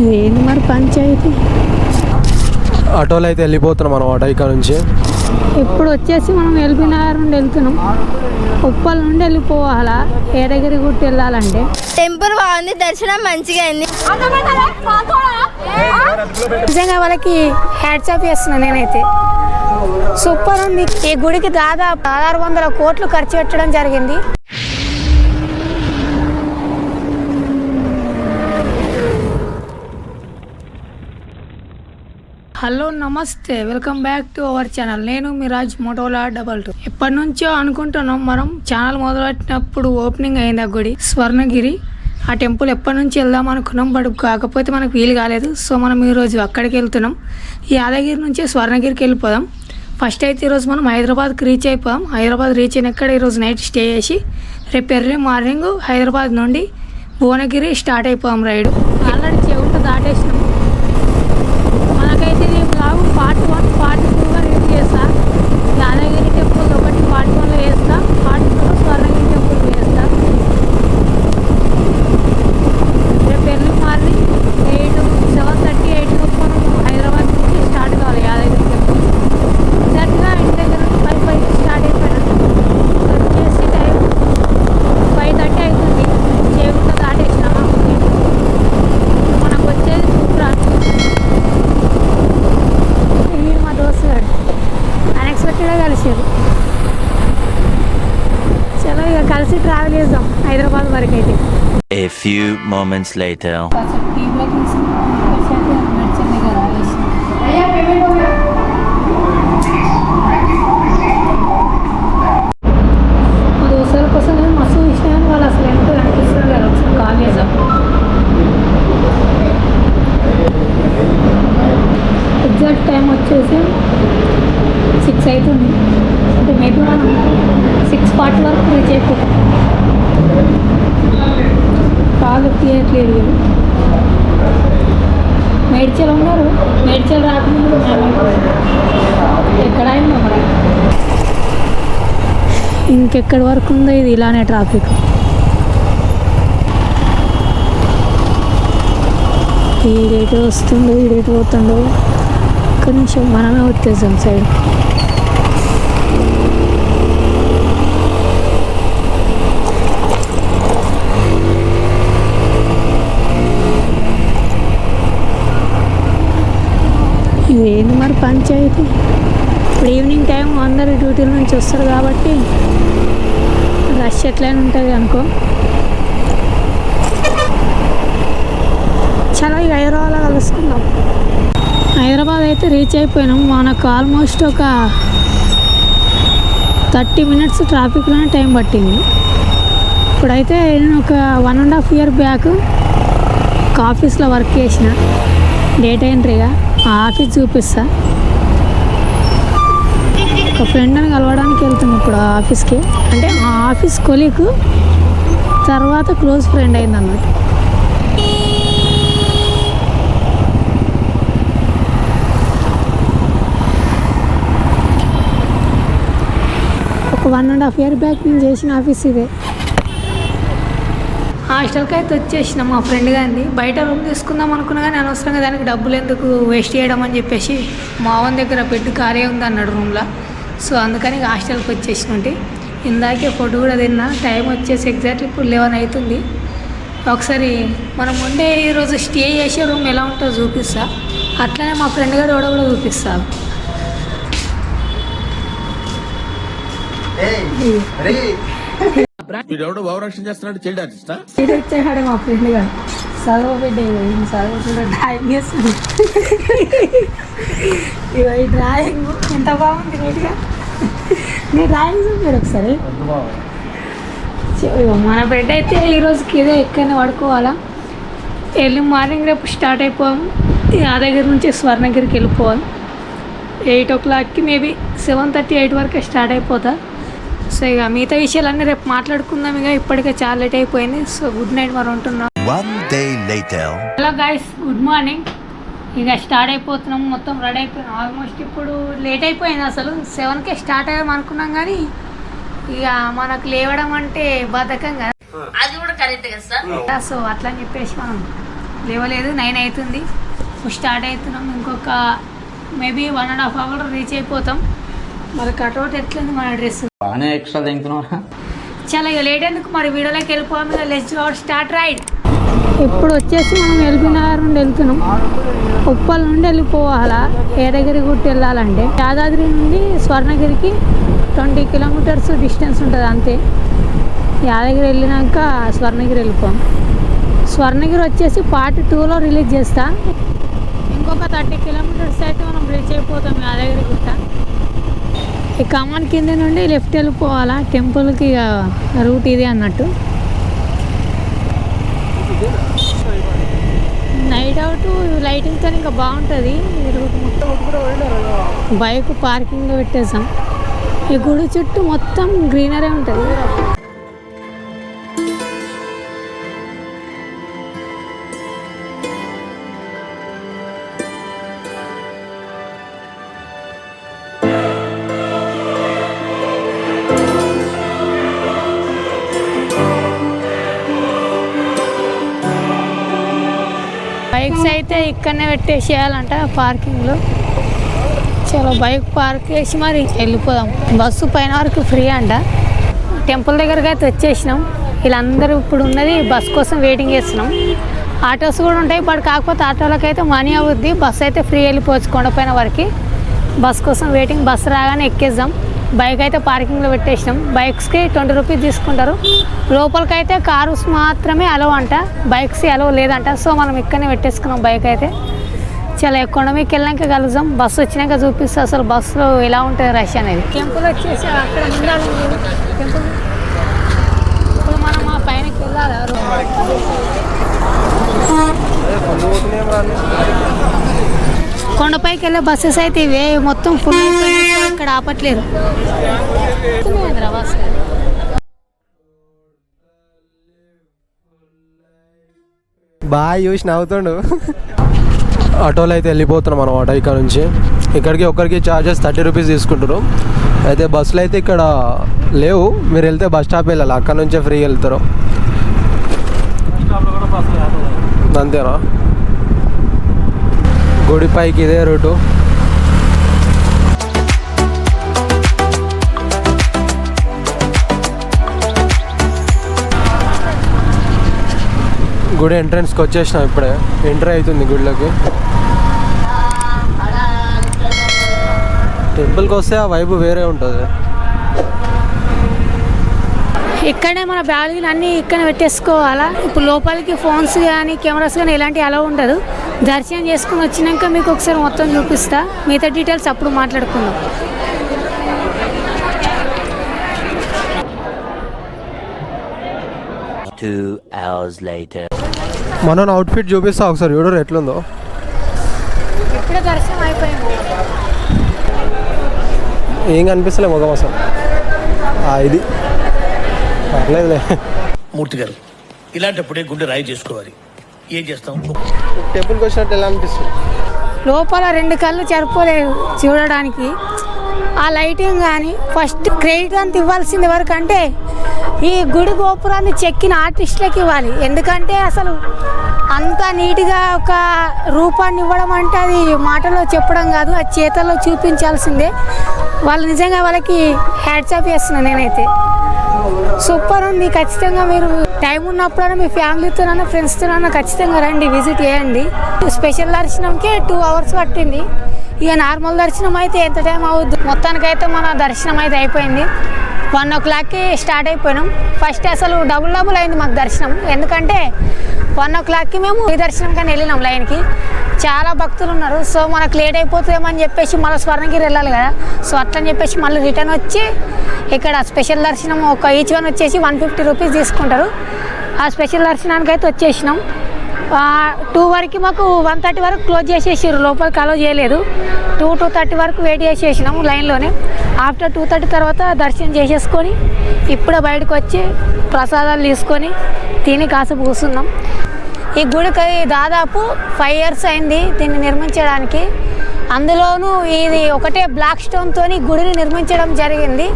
ఏంది మరి పంచాయతీ. ఆటోలో అయితే వెళ్ళిపోతున్నాం అనమాట ఇక్కడ నుంచి. ఇప్పుడు వచ్చేసి మనం ఎల్బీ నగర్ నుండి వెళ్తున్నాం. ఉప్పల్ నుండి వెళ్ళిపోవాలా? ఏదగిరి గుట్టి వెళ్ళాలంటే. టెంపుల్ బాగుంది దర్శనం మంచిగా అయింది. నిజంగా వాళ్ళకి హ్యాట్సాప్ చేస్తున్నా నేనైతే. సూపర్ ఉంది. ఈ గుడికి దాదాపు పదహారు వందల కోట్లు ఖర్చు పెట్టడం జరిగింది. హలో నమస్తే. Welcome back to our channel. నేను మిరాజ్ మోటోలా డబల్ టూ. ఎప్పటి నుంచో అనుకుంటున్నాం మనం ఛానల్ మొదలెట్టినప్పుడు ఓపెనింగ్ అయింది ఆ గుడి స్వర్ణగిరి. ఆ టెంపుల్ ఎప్పటి నుంచి వెళ్దాం అనుకున్నాం బట్ కాకపోతే మనకు వీలు కాలేదు. సో మనం ఈరోజు అక్కడికి వెళ్తున్నాం. యాదగిరి నుంచి స్వర్ణగిరికి వెళ్ళిపోదాం. ఫస్ట్ అయితే ఈరోజు మనం హైదరాబాద్కి రీచ్ అయిపోదాం. హైదరాబాద్ రీచ్ అయినాక ఈరోజు నైట్ స్టే చేసి రేపు ఎర్లీ మార్నింగ్ హైదరాబాద్ నుండి భువనగిరి స్టార్ట్ అయిపోదాం రైడ్. ఆల్రెడీ చెవుట దాటేసినాం మనకైతే ఇది బ్లాగ్ పార్ట్ వన్ పార్ట్ టూగా రిలీజ్ చేస్తా యాదగిరి టెంపుల్ ఒకటి పార్ట్ వన్లో వేస్తా పార్ట్ టూలో స్వర్ణగిరి టెంపుల్ వేస్తా రేపు early morning eight seven thirty eight లోపు మనం హైదరాబాద్ నుంచి స్టార్ట్ కావాలి యాదగిరి టెంపుల్ ఎగ్జాక్ట్గా ఇంటి దగ్గర నుండి ఫైవ్ ఫైవ్ స్టార్ట్ అయిపోయాడు వచ్చేసి టైం ఫైవ్ థర్టీ అవుతుంది చేయకుండా దాటేసినామా మనకు వచ్చేది సూపర్ వీడు మా దోస్తు గారు అన్ఎక్స్పెక్టెడ్గా కలిసారు చలో ఇక కలిసి ట్రావెల్ చేద్దాం హైదరాబాద్ వరకు అయితే A few moments later. మా దోస్తుల కోసం నేను మస్తు విషయాన్ని వాళ్ళు అసలు ఎంతో అనిపిస్తుంది కదా ఒకసారి కాల్ చేద్దాం ఎగ్జాక్ట్ టైం వచ్చేసి సిక్స్ అవుతుంది అంటే మేబీ మనం సిక్స్ ఫార్టీ వరకు రీచ్ అయిపోతాం. కాలు తీయట్లేదు. వీళ్ళు ఉన్నారు. మేడ్చలు రాకముందు ఎక్కడైనా ఎక్కడ మరి ఇంకెక్కడి వరకు ఉందో ఇది ఇలానే ట్రాఫిక్. ఈ రేటు వస్తుందో ఈ రేటు పోతుందో కొంచెం మనమే వచ్చేసాం సైడ్ ఏంది మరి పంచాయతీ? ఇప్పుడు ఈవినింగ్ టైం అందరు డ్యూటీల నుంచి వస్తారు కాబట్టి రష్ ఎట్లయినా ఉంటుంది అనుకో. చాలా ఇక హైదరాబాద్లో కలుసుకుందాం. హైదరాబాద్ అయితే రీచ్ అయిపోయినాం. మనకు ఆల్మోస్ట్ ఒక థర్టీ మినిట్స్ ట్రాఫిక్లోనే టైం పట్టింది. ఇప్పుడైతే నేను ఒక one and half year back ఆఫీస్లో వర్క్ చేసిన. డేటా ఎంట్రీగా ఆ ఆఫీస్ చూపిస్తా. ఒక ఫ్రెండ్ని కలవడానికి వెళ్తాం ఇప్పుడు ఆఫీస్కి. అంటే ఆ ఆఫీస్ కొలీకు తర్వాత క్లోజ్ ఫ్రెండ్ అయింది అన్నమాట ఒక one and half year back నేను చేసిన ఆఫీస్ ఇదే. హాస్టల్కి అయితే వచ్చేసిన మా ఫ్రెండ్ గారిని బయట రూమ్ తీసుకుందాం అనుకున్నా కానీ అనవసరంగా దానికి డబ్బులు ఎందుకు వేస్ట్ చేయడం అని చెప్పేసి మావన్ దగ్గర బెడ్ ఖాళీ ఉంది అన్నాడు రూమ్లో. సో అందుకని హాస్టల్కి వచ్చేసినట్టు ఇందాకే ఫుడ్ కూడా తిన్నా. టైం వచ్చేసి ఎగ్జాక్ట్లీ ఇప్పుడు లెవెన్ అవుతుంది ఒకసారి మనం ఉండే ఈరోజు స్టే చేసే రూమ్ ఎలా ఉంటుందో చూపిస్తా. అట్లనే మా ఫ్రెండ్ గారు కూడా కూడా చూపిస్తా. వీడెవడో భావరక్షణ చేస్తున్నాడు చైల్డ్ ఆర్టిస్టా? ఇది వచ్చాడు మా ఫ్రెండ్ గారు చదువు బిడ్డ ఇవి చదువు కూడా డ్రాయింగ్ చేస్తుంది ఈ డ్రాయింగ్ ఎంత బాగుంది నీట్గా. నీ డ్రాయింగ్ చూపారు ఒకసారి? మన బిడ్డ అయితే ఈ రోజుకి ఇదే ఎక్కడనే పడుకోవాలా? ఎర్లీ మార్నింగ్ రేపు స్టార్ట్ అయిపోయాం యాదగిరి నుంచి స్వర్ణగిరికి వెళ్ళిపోవాలి ఎయిట్ ఓ క్లాక్కి మేబీ సెవెన్ థర్టీ ఎయిట్ వరకే స్టార్ట్ అయిపోతా. సో ఇక మిగతా విషయాలన్నీ రేపు మాట్లాడుకుందాం. ఇక ఇప్పటికే చాలా లేట్ అయిపోయింది. సో గుడ్ నైట్ మరి ఉంటున్నాం. హలో గైస్ గుడ్ మార్నింగ్ ఇక స్టార్ట్ అయిపోతున్నాం. మొత్తం రెడీ అయిపోయినాం. ఆల్మోస్ట్ ఇప్పుడు లేట్ అయిపోయింది అసలు. సెవెన్కే స్టార్ట్ అయ్యాం అనుకున్నాం కానీ ఇక మనకు లేవడం అంటే బద్ధకం కదా. అది కూడా కరెక్ట్ కదా సార్? సో అట్లా అని చెప్పేసి మనం లేవలేదు. నైన్ అవుతుంది. స్టార్ట్ అవుతున్నాం. ఇంకొక maybe one and half hour reach అయిపోతాం. మరి కట్అవుట్ ఎట్లుంది మన డ్రెస్ బాగానే ఎక్స్ట్రా తింటున్నారా చాలా ఇక లేట్ ఎందుకు మరి? వీడియోలోకి వెళ్ళిపోవాలి లెట్స్ గో స్టార్ట్ రైడ్ ఇప్పుడు వచ్చేసి మనం ఎల్బీ నగర్ నుండి వెళ్తున్నాం. ఉప్పల్ నుండి వెళ్ళిపోవాలా? ఏదగిరి గుట్టి వెళ్ళాలంటే. యాదాద్రి నుండి స్వర్ణగిరికి ట్వంటీ కిలోమీటర్స్ డిస్టెన్స్ ఉంటుంది అంతే. యాదగిరి వెళ్ళినాక స్వర్ణగిరి వెళ్ళిపోం స్వర్ణగిరి వచ్చేసి పార్ట్ టూలో రిలీజ్ చేస్తా. ఇంకొక థర్టీ కిలోమీటర్స్ అయితే మనం రీచ్ అయిపోతాం యాదగిరి గుట్ట. ఈ కమాన్ కింద నుండి లెఫ్ట్ వెళ్ళిపోవాలా టెంపుల్కి ఇక రూట్ ఇది అన్నట్టు. నైట్ అవుట్ లైటింగ్తో ఇంకా బాగుంటుంది. ఈ రూట్ బైక్ పార్కింగ్లో పెట్టేసాం. ఈ గుడి చుట్టూ మొత్తం గ్రీనరీ ఉంటుంది. అయితే ఇక్కడనే పెట్టేసేయాలంట పార్కింగ్లో. చాలా బైక్ పార్క్ చేసి మరి వెళ్ళిపోదాం. బస్సు పైన వరకు ఫ్రీ అంట. టెంపుల్ దగ్గరికి అయితే వచ్చేసినాం. వీళ్ళందరూ ఇప్పుడు ఉన్నది బస్ కోసం వెయిటింగ్ చేస్తున్నాం. ఆటోస్ కూడా ఉంటాయి. బట్ కాకపోతే ఆటోలకి అయితే మనీ అవుద్ది. బస్సు అయితే ఫ్రీ వెళ్ళిపోవచ్చు కొండపైన వరకు. బస్ కోసం వెయిటింగ్ బస్సు రాగానే ఎక్కేద్దాం. బైక్ అయితే పార్కింగ్లో పెట్టేసినాం. బైక్స్కి ట్వంటీ రూపీస్ తీసుకుంటారు. లోపలికైతే కార్స్ మాత్రమే అలవ్ అంట. బైక్స్ అలవ్ లేదంట. సో మనం ఇక్కడనే పెట్టేసుకున్నాం బైక్ అయితే. చాలా ఎకానమీకి వెళ్ళాక కలుద్దాం. బస్సు వచ్చినాక చూపిస్తే. అసలు బస్సులో ఎలా ఉంటుంది రష్ అనేది. టెంపుల్ వచ్చేసి అక్కడ టెంపుల్ ఇప్పుడు మనం ఆ పైనకి వెళ్ళాలి? కొండపైకి వెళ్ళే బస్సెస్ అయితే ఇవే. మొత్తం ఫుల్ అయిపోయినాయి ఇక్కడ ఆపట్లేరు. బాగా చూసి నవ్వుతుండు. ఆటోలో అయితే వెళ్ళిపోతున్నాం అనమాట ఇక్కడ నుంచి. ఇక్కడికి ఒక్కరికి చార్జెస్ థర్టీ రూపీస్ తీసుకుంటారు అయితే బస్సులు అయితే ఇక్కడ లేవు. మీరు వెళ్తే బస్ స్టాప్ వెళ్ళాలి. అక్కడ నుంచే ఫ్రీ వెళ్తారు. అంతేనా? గుడి పైకి ఇదే రూటు. గుడి ఎంట్రన్స్కి వచ్చేసినాం ఇప్పుడే. ఎంటర్ అవుతుంది గుడిలోకి. టెంపుల్కి వస్తే ఆ వైబు వేరే ఉంటుంది. ఇక్కడే మన బ్యాగులు అన్నీ ఇక్కడ పెట్టేసుకోవాలా? ఇప్పుడు లోపలికి ఫోన్స్ కానీ కెమెరాస్ కానీ ఎలాంటి అలా ఉండదు. దర్శనం చేసుకుని వచ్చినాక మీకు ఒకసారి మొత్తం చూపిస్తా. మిగతా డీటెయిల్స్ అప్పుడు మాట్లాడుకుందాం. Two hours later. మనం అవుట్ఫిట్ చూపిస్తా ఒకసారి. చూడరు ఎట్లుందో. ఇప్పుడే దర్శనం అయిపోయింది. ఏం కనిపిస్తలే మొగం అసలు. ఇది. పర్లేదులే. మూర్తి గారు ఇలాంటప్పుడే గుండె రాయి చేసుకోవాలి. ఏం చేస్తాం? టెంపుల్కి వచ్చినట్టు ఎలా అనిపిస్తుంది? లోపల రెండు కళ్ళు సరిపోలేదు చూడడానికి. ఆ లైటింగ్ కానీ ఫస్ట్ క్రెడిట్ అంత ఇవ్వాల్సింది వరకు అంటే ఈ గుడి గోపురాన్ని చెక్కిన ఆర్టిస్టులకు ఇవ్వాలి. ఎందుకంటే అసలు అంత నీట్గా ఒక రూపాన్ని ఇవ్వడం అంటే అది మాటలో చెప్పడం కాదు అది చేతల్లో చూపించాల్సిందే. వాళ్ళు నిజంగా వాళ్ళకి హ్యాట్సాప్ చేస్తున్నాను నేనైతే. సూపర్ ఉంది ఖచ్చితంగా మీరు టైం ఉన్నప్పుడైనా మీ ఫ్యామిలీతోనైనా ఫ్రెండ్స్తోనైనా ఖచ్చితంగా రండి విజిట్ చేయండి. స్పెషల్ దర్శనంకే టూ అవర్స్ పట్టింది. ఇక నార్మల్ దర్శనం అయితే ఎంత టైం అవుద్ది? మొత్తానికైతే మన దర్శనం అయితే అయిపోయింది. వన్ ఓ క్లాక్కి స్టార్ట్ అయిపోయినాం. ఫస్ట్ అసలు డబుల్ డబుల్ అయింది మాకు దర్శనం. ఎందుకంటే వన్ ఓ క్లాక్కి మేము ఈ దర్శనం కానీ వెళ్ళినాం లైన్కి. చాలా భక్తులు ఉన్నారు. సో మనకు లేట్ అయిపోతుందేమని చెప్పేసి మళ్ళీ స్వర్ణగిరి వెళ్ళాలి కదా. సో అట్లని చెప్పేసి మళ్ళీ రిటర్న్ వచ్చి ఇక్కడ స్పెషల్ దర్శనం ఒక ఈచ్ వన్ వచ్చేసి వన్ ఫిఫ్టీ రూపీస్ తీసుకుంటారు. ఆ స్పెషల్ దర్శనానికి అయితే వచ్చేసినాం. టూ వరకు మాకు వన్ థర్టీ వరకు క్లోజ్ చేసేసారు లోపలికి అలో చేయలేదు. టూ టూ థర్టీ వరకు వెయిట్ చేసేసినాము లైన్లోనే. ఆఫ్టర్ టూ థర్టీ తర్వాత దర్శనం చేసేసుకొని ఇప్పుడే బయటకు వచ్చి ప్రసాదాలు తీసుకొని తిని కాసేపు కూర్చున్నాం. ఈ గుడికి దాదాపు ఫైవ్ ఇయర్స్ అయింది దీన్ని నిర్మించడానికి. అందులోనూ ఇది ఒకటే బ్లాక్ స్టోన్తో గుడిని నిర్మించడం జరిగింది.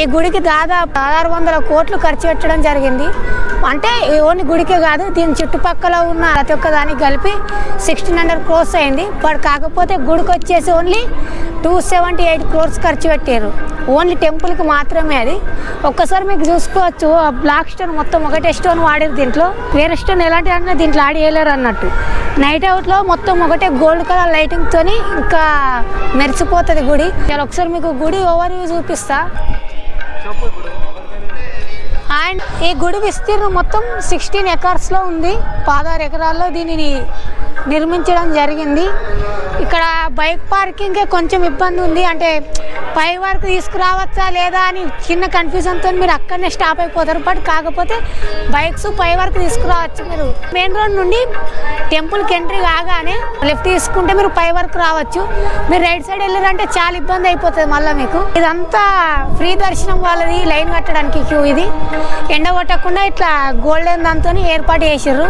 ఈ గుడికి దాదాపు ఆరు వందల కోట్లు ఖర్చు పెట్టడం జరిగింది. అంటే ఓన్లీ గుడికే కాదు దీని చుట్టుపక్కల ఉన్న ప్రతి ఒక్క దానికి కలిపి సిక్స్టీన్ హండ్రెడ్ క్రోర్స్ అయింది. బట్ కాకపోతే గుడికి వచ్చేసి only two seventy eight crores ఖర్చు పెట్టారు. ఓన్లీ టెంపుల్కి మాత్రమే అది. ఒక్కసారి మీకు చూసుకోవచ్చు ఆ బ్లాక్ స్టోన్ మొత్తం ఒకటే స్టోన్ వాడారు దీంట్లో. వేరే స్టోన్ ఎలాంటి అన్నా దీంట్లో ఆడి వేయలేరు అన్నట్టు. నైట్ అవుట్లో మొత్తం ఒకటే గోల్డ్ కలర్ లైటింగ్తో ఇంకా మెరిసిపోతుంది గుడి. ఒకసారి మీకు గుడి ఓవర్ వ్యూ చూపిస్తా అండ్ ఈ గుడి విస్తీర్ణం మొత్తం సిక్స్టీన్ ఎకర్స్లో ఉంది. పదహారు ఎకరాల్లో దీనిని నిర్మించడం జరిగింది. ఇక్కడ బైక్ పార్కింగ్కే కొంచెం ఇబ్బంది ఉంది. అంటే పై వరకు తీసుకురావచ్చా లేదా అని చిన్న కన్ఫ్యూజన్తో మీరు అక్కడనే స్టాప్ అయిపోతారు. బట్ కాకపోతే బైక్స్ పై వరకు తీసుకురావచ్చు మీరు. మెయిన్ రోడ్ నుండి టెంపుల్కి ఎంట్రీ కాగానే లెఫ్ట్ తీసుకుంటే మీరు పై వరకు రావచ్చు. మీరు రైట్ సైడ్ వెళ్ళారంటే చాలా ఇబ్బంది అయిపోతుంది మళ్ళీ మీకు. ఇదంతా ఫ్రీ దర్శనం వాళ్ళది లైన్ కట్టడానికి క్యూ ఇది. ఎండ కొట్టకుండా ఇట్లా గోల్డెన్ దాంతో ఏర్పాటు చేసారు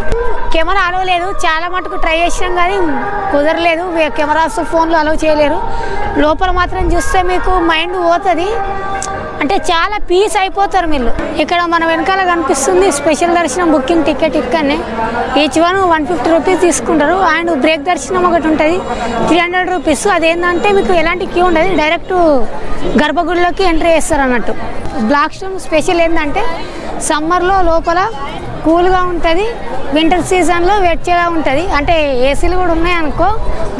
కెమెరా అలవ్ చాలా మటుకు ట్రై చేసినాం కానీ కుదరలేదు. కెమెరాస్ ఫోన్లు అలవ్ చేయలేరు. లోపల మాత్రం చూస్తే మీకు మైండ్ పోతుంది. అంటే చాలా పీస్ అయిపోతారు మీరు. ఇక్కడ మన వెనకాల కనిపిస్తుంది స్పెషల్ దర్శనం బుకింగ్ టికెట్ ఇక్కడనే. Each one one fifty rupees తీసుకుంటారు. అండ్ బ్రేక్ దర్శనం ఒకటి ఉంటుంది. త్రీ హండ్రెడ్ రూపీస్ అదేంటంటే మీకు ఎలాంటి క్యూ ఉండదు. డైరెక్ట్ గర్భగుడిలోకి ఎంట్రీ చేస్తారు అన్నట్టు. బ్లాక్ స్టోన్ స్పెషల్ ఏంటంటే సమ్మర్లో లోపల కూల్గా ఉంటుంది వింటర్ సీజన్లో వెచ్చగా ఉంటుంది. అంటే ఏసీలు కూడా ఉన్నాయి అనుకో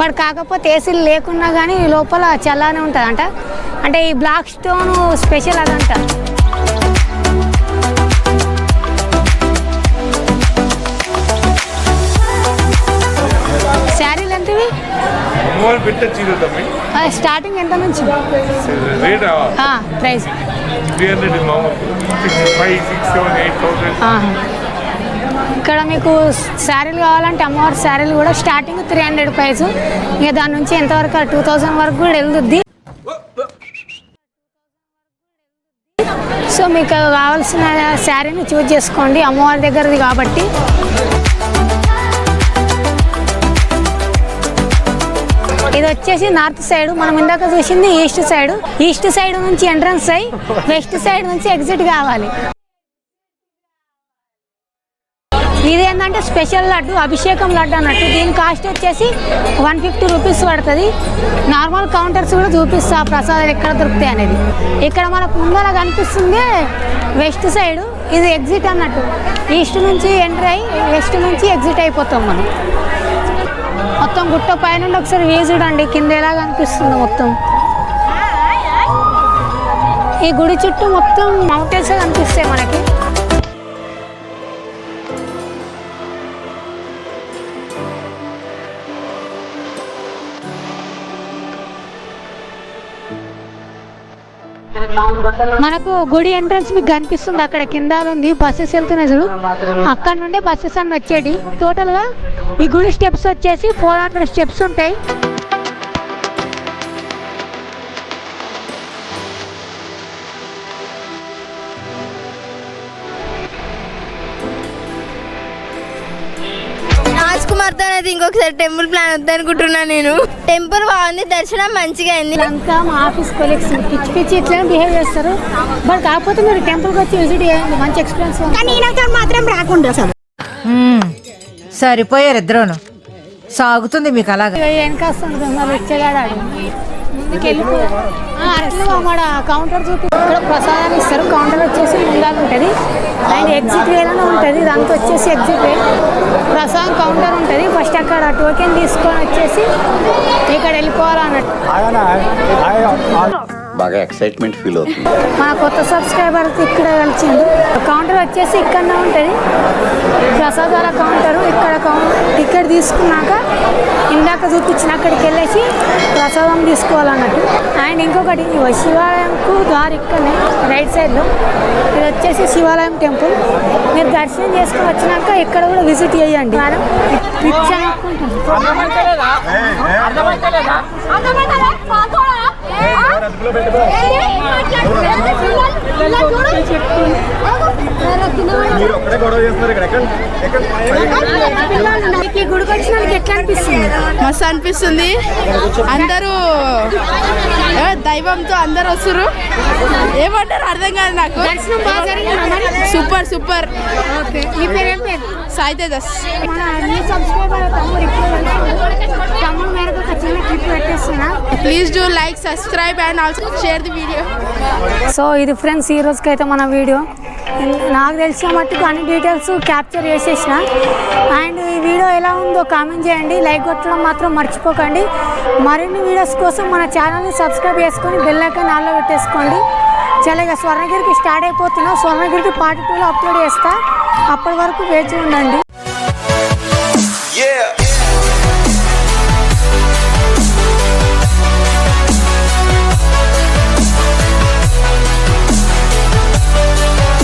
బట్ కాకపోతే ఏసీలు లేకున్నా కానీ లోపల చల్లనే ఉంటుంది అంట అంటే ఈ బ్లాక్ స్టోన్ స్పెషల్ అదంట. అమ్మవారు పెట్టే చీరలు తమ్మి. స్టార్టింగ్ ఎంత నుంచి? Rate price three hundred five six seven eight thousand ఇక్కడ మీకు శారీలు కావాలంటే అమ్మవారి శారీలు కూడా స్టార్టింగ్ త్రీ హండ్రెడ్ ప్రైస్ ఇక దాని నుంచి ఎంతవరకు? టూ థౌజండ్ వరకు కూడా వెళ్తుంది. సో మీకు కావాల్సిన శారీని చూజ్ చేసుకోండి. అమ్మవారి దగ్గరది కాబట్టి. ఇది వచ్చేసి నార్త్ సైడ్. మనం ఇందాక చూసింది ఈస్ట్ సైడ్. ఈస్ట్ సైడ్ నుంచి ఎంట్రన్స్ అయి వెస్ట్ సైడ్ నుంచి ఎగ్జిట్ కావాలి. ఇది ఏంటంటే స్పెషల్ లడ్డు అభిషేకం లడ్డు అన్నట్టు. దీని కాస్ట్ వచ్చేసి వన్ ఫిఫ్టీ రూపీస్ పడుతుంది. నార్మల్ కౌంటర్స్ కూడా చూపిస్తా ప్రసాదాలు ఎక్కడ దొరుకుతాయి అనేది. ఇక్కడ మనకు ముందర కనిపిస్తుంది వెస్ట్ సైడ్. ఇది ఎగ్జిట్ అన్నట్టు. ఈస్ట్ నుంచి ఎంటర్ అయ్యి వెస్ట్ నుంచి ఎగ్జిట్ అయిపోతాం మనం. మొత్తం గుట్ట పైన ఒకసారి వ్యూ చూడండి. కింద ఎలా కనిపిస్తుందో మొత్తం. ఈ గుడి చుట్టూ మొత్తం మౌంటైన్స్ కనిపిస్తాయి మనకి. మనకు గుడి ఎంట్రన్స్ మీకు కనిపిస్తుంది. అక్కడ కింద ఉంది బస్సెస్ వెళ్తున్నాయి చూడు. అక్కడ నుండి బస్సెస్ అని వచ్చేటి టోటల్గా ఈ గుడి స్టెప్స్ వచ్చేసి ఫోర్ హండ్రెడ్ స్టెప్స్ ఉంటాయి. అనేది ఇంకొకసారి టెంపుల్ ప్లాన్ వద్దనుకుంటున్నా నేను. టెంపుల్ బాగుంది దర్శనం మంచిగా అయింది. ఇదంతా మా ఆఫీస్ కొలీగ్స్ పిచ్చి పిచ్చి ఇట్లనే బిహేవ్ చేస్తారు. బట్ కాకపోతే మీరు టెంపుల్కి వచ్చి విజిట్ చేయండి మంచి ఎక్స్పీరియన్స్ కానీ మాత్రం రాకుండా అసలు. సరిపోయారు ఇద్దరును. సాగుతుంది మీకు అలాగా. వెనకాస్తుంది మరి వచ్చేగాడాడు ముందుకు వెళ్ళిపో మన కౌంటర్ చూపి ఇక్కడ ఇస్తారు. కౌంటర్ వచ్చేసి ముందాలు ఉంటుంది. అండ్ ఎగ్జిట్ వేలోనే ఉంటుంది. ఇదంతా వచ్చేసి ఎగ్జిట్ వే ప్రసాదం కౌంటర్ ఉంటుంది. ఫస్ట్ అక్కడ టోకెన్ తీసుకొని వచ్చేసి ఇక్కడ వెళ్ళిపోవాలన్నట్టు బాగా ఎక్సైట్మెంట్ ఫీల్ అవుతుంది. మన కొత్త సబ్స్క్రైబర్ ఇక్కడ కలిసిండు కౌంటర్ వచ్చేసి ఇక్కడనే ఉంటుంది. ప్రసాదాల ఇక్కడ కౌంటర్ టికెట్ తీసుకున్నాక ఇందాక చూపించిన అక్కడికి వెళ్ళేసి ప్రసాదం తీసుకోవాలన్నట్టు. అండ్ ఇంకొకటి శివాలయంకు దారి ఇక్కడనే రైట్ సైడ్లో ఇది వచ్చేసి శివాలయం టెంపుల్. మీరు దర్శనం చేసుకుని వచ్చినాక ఇక్కడ కూడా విజిట్ చేయండి. గుడికి వచ్చిన ఎట్లా అనిపిస్తుంది? మస్తు అనిపిస్తుంది. అందరూ ఏ, దైవంతో అందరు వస్తురు ఏమంటారు అర్థం కాదు నాకు? Super super. ఓకే. మీ పేరు ఏం పేరు సాయితే దస్ మన సబ్స్క్రైబర్ తమ్ముడు ఇప్పుడు తమ్ముడు పెట్టేస్తున్నా. Please do like subscribe and also share the video so ఇది ఫ్రెండ్స్ ఈ రోజుకైతే మన వీడియో. నాకు తెలిసిన మట్టుకు అన్ని డీటెయిల్స్ క్యాప్చర్ చేసేసిన. అండ్ ఈ వీడియో ఎలా ఉందో కామెంట్ చేయండి. లైక్ కొట్టడం మాత్రం మర్చిపోకండి. మరిన్ని వీడియోస్ కోసం మన ఛానల్ని సబ్స్క్రైబ్ చేసుకొని బెల్ ఐకాన్ ఆన్లో పెట్టేసుకోండి. చాలా స్వర్ణగిరికి స్టార్ట్ అయిపోతున్నాం. స్వర్ణగిరికి పార్ట్ టూలో అప్లోడ్ చేస్తా. అప్పటి వరకు వేచి ఉండండి.